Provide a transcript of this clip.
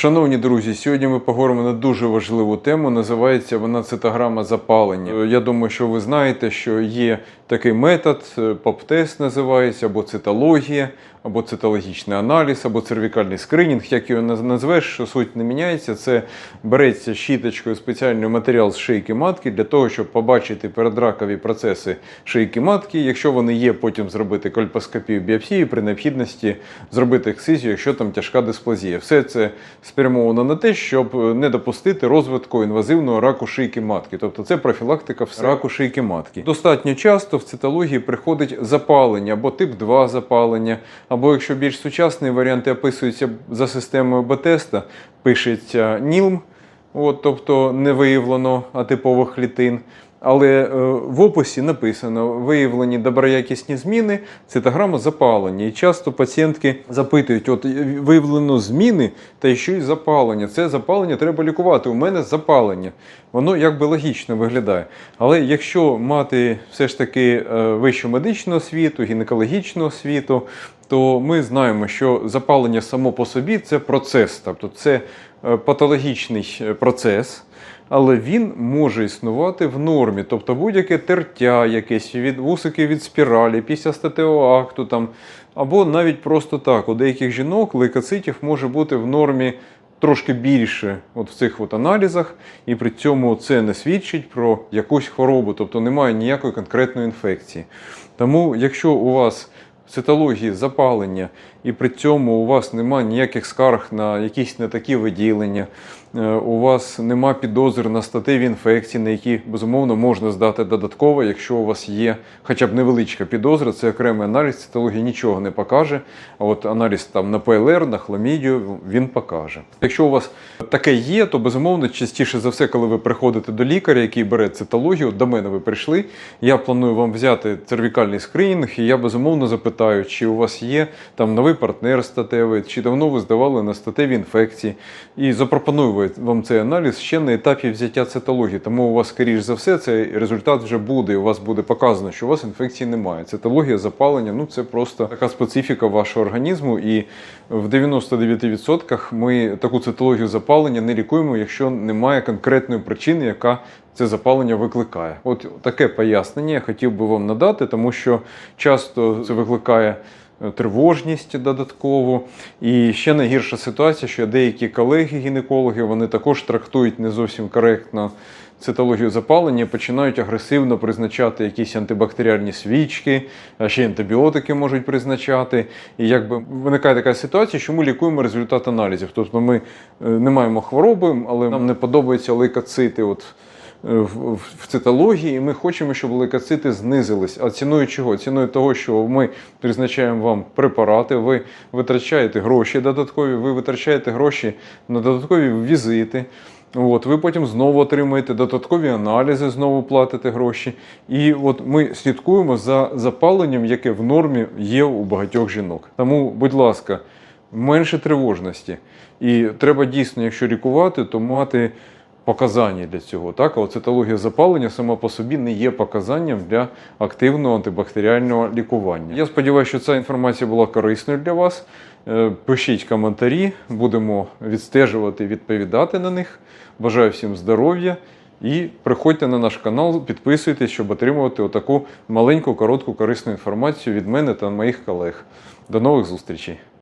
Шановні друзі, сьогодні ми поговоримо на дуже важливу тему. Називається вона цитограма запалення. Е, Я думаю, що ви знаєте, що є такий метод, е, ПОП-тест називається, або цитологія, або цитологічний аналіз, або цервікальний скринінг. Як його наз- назвеш, що суть не міняється. Це береться щіточкою спеціальний матеріал з шийки матки для того, щоб побачити передракові процеси шийки матки. Якщо вони є, потім зробити кольпоскопію біопсії при необхідності зробити ексцизію, якщо там тяжка дисплазія. Все це спрямовано на те, щоб е, не допустити розвитку інвазивного раку шийки матки. Тобто це профілактика в раку шийки матки. Достатньо часто в цитології приходить запалення або тип 2 запалення, або якщо більш сучасні варіанти описуються за системою Бетеста, пишеться НІЛМ, от, тобто не виявлено атипових клітин. Але е, в описі написано виявлені доброякісні зміни, цитограма запалення. І часто пацієнтки запитують: от е, виявлено зміни та ще й запалення. Це запалення треба лікувати. У мене запалення. Воно якби логічно виглядає. Але якщо мати все ж таки е, вищу медичну освіту, гінекологічну освіту, то ми знаємо, що запалення само по собі це процес, тобто це патологічний процес. Але він може існувати в нормі, тобто будь-яке тертя, якесь від вусики від спіралі, після статевого акту, там, або навіть просто так. У деяких жінок лейкоцитів може бути в нормі трошки більше от в цих от аналізах, і при цьому це не свідчить про якусь хворобу, тобто немає ніякої конкретної інфекції. Тому, якщо у вас в цитології запалення, і при цьому у вас немає ніяких скарг на якісь не такі виділення, е, у вас нема підозр на статеві інфекції, на які безумовно можна здати додатково, якщо у вас є хоча б невеличка підозра, це окремий аналіз цитології нічого не покаже. А от аналіз там на ПЛР, на хламідію він покаже. Якщо у вас таке є, то безумовно частіше за все, коли ви приходите до лікаря, який бере цитологію, до мене ви прийшли. Я планую вам взяти цервікальний скринінг, і я безумовно запитаю, чи у вас є там новий партнер статевий, чи давно ви здавали на статеві інфекції. І запропоную вам цей аналіз ще на етапі взяття цитології. Тому у вас, скоріш за все, цей результат вже буде. У вас буде показано, що у вас інфекції немає. Цитологія, запалення ну це просто така специфіка вашого організму. І в 99% ми таку цитологію запалення не лікуємо, якщо немає конкретної причини, яка це запалення викликає. От таке пояснення я хотів би вам надати, тому що часто це викликає тривожність додаткову. І ще найгірша ситуація, що деякі колеги-гінекологи вони також трактують не зовсім коректно цитологію запалення, починають агресивно призначати якісь антибактеріальні свічки, а ще антибіотики можуть призначати. І якби виникає така ситуація, що ми лікуємо результат аналізів. Тобто ми е, не маємо хвороби, але нам не подобаються лейкоцити. От в, в- цитології, ми хочемо, щоб лейкоцити знизились. А ціною чого? Ціною того, що ми призначаємо вам препарати, ви витрачаєте гроші додаткові, ви витрачаєте гроші на додаткові візити. От, ви потім знову отримуєте додаткові аналізи, знову платите гроші. І от ми слідкуємо за запаленням, яке в нормі є у багатьох жінок. Тому, будь ласка, менше тривожності. І треба дійсно, якщо лікувати, то мати показання для цього. Так, але цитологія запалення сама по собі не є показанням для активного антибактеріального лікування. Я сподіваюся, що ця інформація була корисною для вас. Е, Пишіть коментарі, будемо відстежувати, відповідати на них. Бажаю всім здоров'я і приходьте на наш канал, підписуйтесь, щоб отримувати отаку маленьку, коротку, корисну інформацію від мене та моїх колег. До нових зустрічей!